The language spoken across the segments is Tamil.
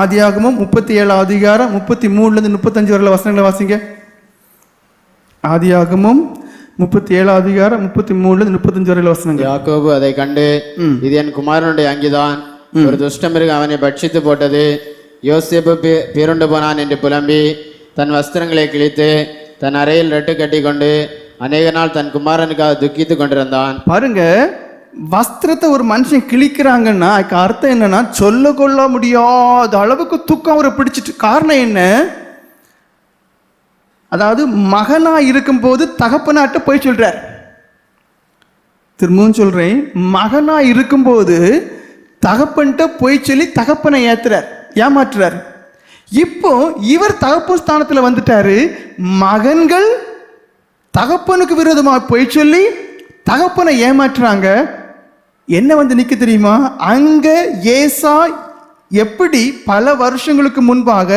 ஆதியாகமும் முப்பத்தி ஏழு அதிகாரம் முப்பத்தி மூணுலேருந்து முப்பத்தஞ்சு வரல வசனங்களை வாசிங்க. ஆதியாகமும் முப்பத்தி ஏழு அதிகாரம் முப்பத்தி மூணுலேருந்து முப்பத்தஞ்சு வரையில வசனங்கள். யாக்கோபு அதை கண்டு இது என் குமாரனுடைய அங்கிதான். ஒரு துஷ்டமிருகம் அவனை பட்சித்து போட்டது. யோசேப்பு பீருண்டு போனான் என்று புலம்பி தன் வஸ்திரங்களை கிழித்து தன் அறையில் ரெட்டு கட்டி கொண்டு அநேக நாள் தன் குமாரனுக்காக துக்கித்து கொண்டிருந்தான். பாருங்க வஸ்திரத்தை ஒரு மனுஷன் கிழிக்கிறாங்கன்னா அதுக்கு அர்த்தம் என்னன்னா சொல்ல கொள்ள முடியாத அளவுக்கு தூக்கம் அவரை பிடிச்சிட்டு. காரணம் என்ன? அதாவது மகனா இருக்கும்போது தகப்பனாட்ட போய் சொல்றார். திரும்பவும் சொல்றேன் மகனா இருக்கும்போது தகப்பன்கிட்ட போய் சொல்லி தகப்பனை ஏத்துறார் ஏமாற்றுறார். இப்போ இவர் தகப்பன் ஸ்தானத்தில் வந்துட்டாரு மகன்கள் தகப்பனுக்கு விரோதமாக போய் சொல்லி தகப்பனை ஏமாற்றுறாங்க. என்ன வந்து நிற்க தெரியுமா? அங்க ஏசா எப்படி பல வருஷங்களுக்கு முன்பாக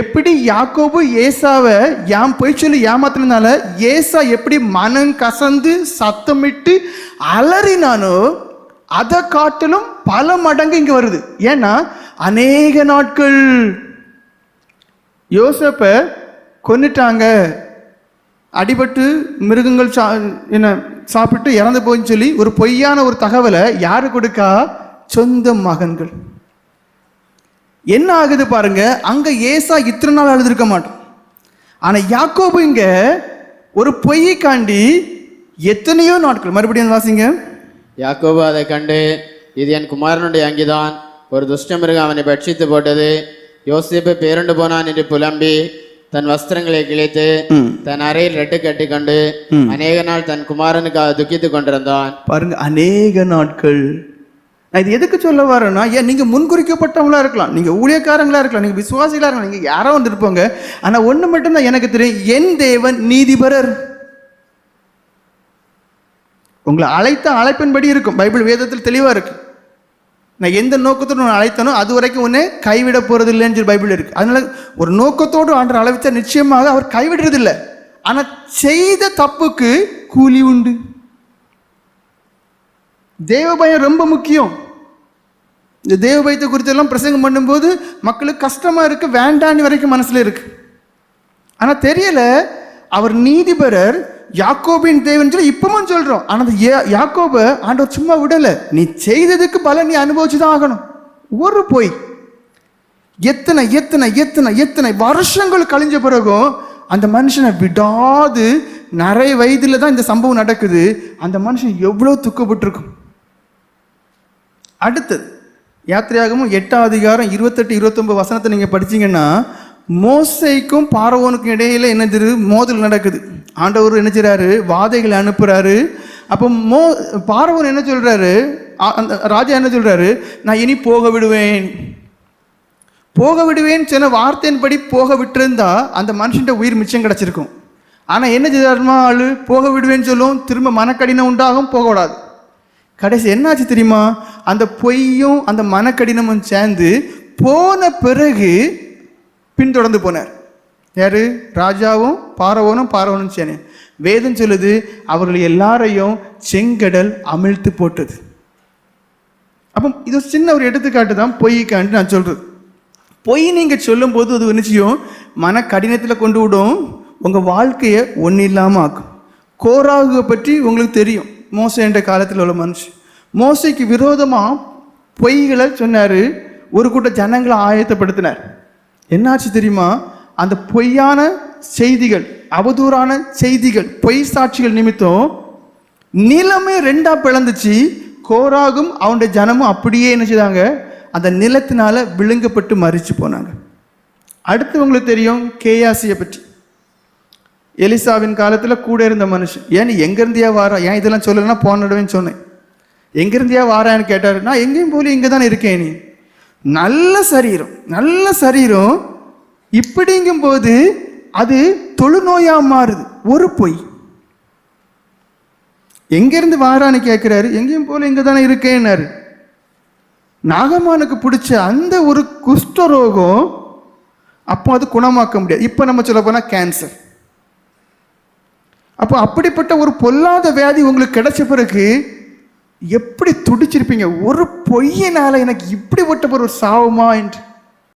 எப்படி யாக்கோபு ஏசாவை யாம் போய் சொல்லி ஏமாத்தினால ஏசா எப்படி மனம் கசந்து சத்தமிட்டு அலறினானோ அதை காட்டிலும் பல மடங்கு இங்கே வருது. ஏன்னா அநேக நாட்கள் யோசப்பை கொன்னுட்டாங்க. அடிபட்டு மிருகங்கள் சா என்ன சாப்பிட்டு இறந்து போயின்னு சொல்லி ஒரு பொய்யான ஒரு தகவலை யாரு கொடுக்கா? சொந்த மகன்கள். என்ன ஆகுது பாருங்க அங்க ஏசா இத்தனை நாள் அழுதுருக்க மாட்டோம் ஆனா யாக்கோபு இங்க ஒரு பொய்யைக்காண்டி எத்தனையோ நாட்கள் மறுபடியும் வாசிங்க. யாக்கோபு அதை கண்டு இது என் குமாரனுடைய அங்கிதான். ஒரு துஷ்டமிருகம் அவனை பட்சித்து போட்டது. யோசிப்பு பேருண்டு போனான் என்று புலம்பி தன் வஸ்திரங்களை கிழித்து தன் அறையில் ரெட்டு கட்டி கொண்டு அநேக நாள் தன் குமாரனுக்காக துக்கித்து கொண்டிருந்தான். பாருங்க அநேக நாட்கள். நான் இது எதுக்கு சொல்ல வரேன்னா ஏன் நீங்க முன்குறிக்கப்பட்டவங்களா இருக்கலாம். நீங்க ஊழியக்காரங்களா இருக்கலாம். நீங்க விசுவாசிகளா இருக்கலாம். நீங்க யாரோ வந்து இருப்போங்க ஆனா ஒண்ணு மட்டும்தான் எனக்கு தெரியும். என் தேவன் நீதிபரர். உங்களை அழைத்த அழைப்பின்படி இருக்கும். பைபிள் வேதத்தில் தெளிவா இருக்கு. நான் எந்த நோக்கத்தோடு நான் அழைத்தனோ அது வரைக்கும் உன்னை கைவிட போகிறது இல்லைன்னு சொல்லி பைபிள் இருக்குது அதனால் ஒரு நோக்கத்தோடு ஆண்டு அழைச்சா நிச்சயமாக அவர் கைவிடுறது இல்லை செய்த தப்புக்கு கூலி உண்டு. தேவ பயம் ரொம்ப முக்கியம். இந்த தேவ பயத்தை குறித்தெல்லாம் பிரசங்கம் பண்ணும்போது மக்களுக்கு கஷ்டமாக இருக்குது வேண்டான்னு வரைக்கும் மனசில் இருக்குது ஆனால் தெரியலை அவர் நீதிபரர் யாக்கோபின் தேவன் சொல்லி இப்பவும் சொல்றோம். ஆனா அந்த யா- ஆண்டவர் சும்மா விடல. நீ செய்ததுக்கு பலன் நீ அனுபவிச்சுதான் ஆகணும். ஒரு போய். எத்தனை எத்தனை எத்தனை எத்தனை வருஷங்கள் கழிஞ்ச பிறகும் அந்த மனுஷனை விடாது. நிறைய வயதுல தான் இந்த சம்பவம் நடக்குது. அந்த மனுஷன் எவ்வளோ துக்கப்பட்டிருக்கும். அடுத்தது யாத்திரையாகவும் எட்டாம் அதிகாரம் இருபத்தெட்டு இருபத்தொம்பது வசனத்தை நீங்கள் படிச்சீங்கன்னா மோசைக்கும் பார்வோனுக்கும் இடையில என்ன மோதல் நடக்குது. ஆண்டவர் என்ன செய்கிறாரு வாதைகளை அனுப்புகிறாரு அப்போ மோ பார்வன் என்ன சொல்கிறாரு அந்த ராஜா என்ன சொல்கிறாரு நான் இனி போக விடுவேன். போக விடுவேன்னு சொன்ன வார்த்தையின்படி போக விட்டுருந்தா அந்த மனுஷன்ட்ட உயிர் மிச்சம் கிடச்சிருக்கும். ஆனால் என்ன செய்தாருமா ஆள்? போக விடுவேன்னு சொல்லும். திரும்ப மனக்கடினம் உண்டாகும். போக விடாது கடைசி என்னாச்சு தெரியுமா? அந்த பொய்யும் அந்த மனக்கடினமும் சேர்ந்து போன பிறகு பின்தொடர்ந்து போனார். யாரு? ராஜாவும் பாரவோனும் பாரவனும் சேனே. வேதம் சொல்லுது அவர்கள் எல்லாரையும் செங்கடல் அமிழ்த்து போட்டது. அப்போ இது சின்ன ஒரு எடுத்துக்காட்டு தான் பொய்க்காண்டு நான் சொல்றது. பொய் நீங்கள் சொல்லும்போது அது நிச்சயம் மன கடினத்தில் கொண்டு விடும். உங்கள் வாழ்க்கையை ஒன்றும் இல்லாமல் ஆக்கும். கோராகுவை பற்றி உங்களுக்கு தெரியும். மோசை என்ற காலத்தில் உள்ள மனுஷன். மோசைக்கு விரோதமாக பொய்களை சொன்னார். ஒரு கூட்ட ஜனங்களை ஆயத்தப்படுத்தினார். என்னாச்சு தெரியுமா? அந்த பொய்யான செய்திகள் அவதூறான செய்திகள் பொய் சாட்சிகள் நிமித்தம் நிலமே ரெண்டா பிளந்துச்சு. கோராகும் அவனுடைய ஜனமும் அப்படியே என்ன செய்தாங்க? அந்த நிலத்தினால விழுங்கப்பட்டு மறிச்சு போனாங்க. அடுத்து உங்களுக்கு தெரியும் கேயாசியை பற்றி. எலிசாவின் காலத்தில் கூட இருந்த மனுஷன். ஏன் எங்கேருந்தியா வாரா? ஏன் இதெல்லாம் சொல்லலைன்னா போனடுவேன்னு சொன்னேன். எங்கேருந்தியா வாரான்னு கேட்டார். நான் எங்கேயும் போல இங்கே தானே இருக்கேன் நீ. நல்ல சரீரம் நல்ல சரீரம். இப்படிங்கும் போது அது தொழுநோயா மாறுது. ஒரு பொய். எங்கேருந்து வாரான்னு கேட்குறாரு எங்கேயும் போல இங்கே தானே இருக்கேன்னாரு. நாகமானுக்கு பிடிச்ச அந்த ஒரு குஷ்டரோகம் அப்போ அது குணமாக்க முடியாது. இப்போ நம்ம சொல்ல போனால் கேன்சர் அப்போ அப்படிப்பட்ட ஒரு பொல்லாத வியாதி உங்களுக்கு கிடைச்ச பிறகு எப்படி துடிச்சிருப்பீங்க? ஒரு பொய்யினால எனக்கு இப்படிப்பட்ட ஒரு சாவுமா என்று.